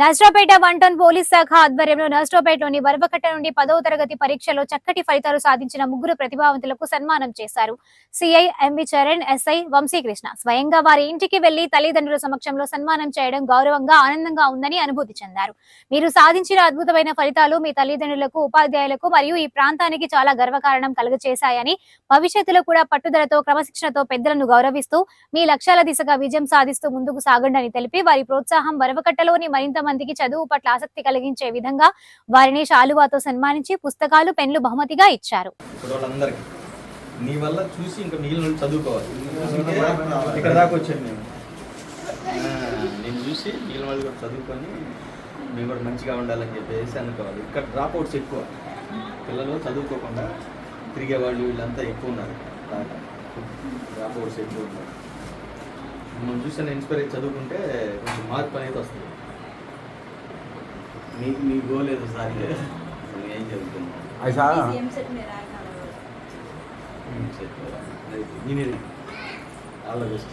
Narasaraopet one town police శాఖ ఆధ్వర్యంలో నర్సరావుపేటలోని వరవకట్ట నుండి పదవ తరగతి పరీక్షలో చక్కటి ఫలితాలు సాధించిన ముగ్గురు ప్రతిభావంతులకు సన్మానం చేశారు. CI MV Charan SI Vamsikrishna స్వయంగా వారి ఇంటికి వెళ్ళి తల్లిదండ్రుల సమక్షంలో సన్మానం చేయడం గౌరవంగా ఆనందంగా ఉందని అనుభూతి చెందారు. మీరు సాధించిన అద్భుతమైన ఫలితాలు మీ తల్లిదండ్రులకు ఉపాధ్యాయులకు మరియు ఈ ప్రాంతానికి చాలా గర్వకారణం కలుగచేశాయని భవిష్యత్తులో కూడా పట్టుదలతో క్రమశిక్షణతో పెద్దలను గౌరవిస్తూ మీ లక్ష్యాల దిశగా విజయం సాధిస్తూ ముందుకు సాగండి అని తెలిపి వారి ప్రోత్సాహం వరవకట్టలోని మరింత మందికి చదువు పట్ల ఆసక్తి కలిగించే విధంగా వారిని శాలువాతో సన్మానించి పుస్తకాలు పెన్లు బహుమతిగా ఇచ్చారు. నీ వల్ల చూసి ఇంకా మిగిలిన చదువుకోవాలి. ఇక్కడ దాకా వచ్చాను నేను. చూసి మిగిలిన వాళ్ళు కూడా చదువుకొని మేము కూడా మంచిగా ఉండాలని చెప్పేసి అనుకోవాలి. ఇక్కడ డ్రాప్ అవుట్స్ ఎక్కువ. పిల్లలు చదువుకోకుండా తిరిగే వాళ్ళు వీళ్ళంతా ఎక్కువ ఉన్నారు. డ్రాప్ అవుట్స్ ఎక్కువ ఉన్నారు. మనం చూసి ఇన్స్పైర్ అయ్యి చదువుకుంటే కొంచెం మార్పు అనేది వస్తుంది. మీ మీ గోల్ ఏదో సార్ ఏం చెబుతున్నాను ऐसा ఇంజనీరింగ్ ఆల్ ద బెస్ట్.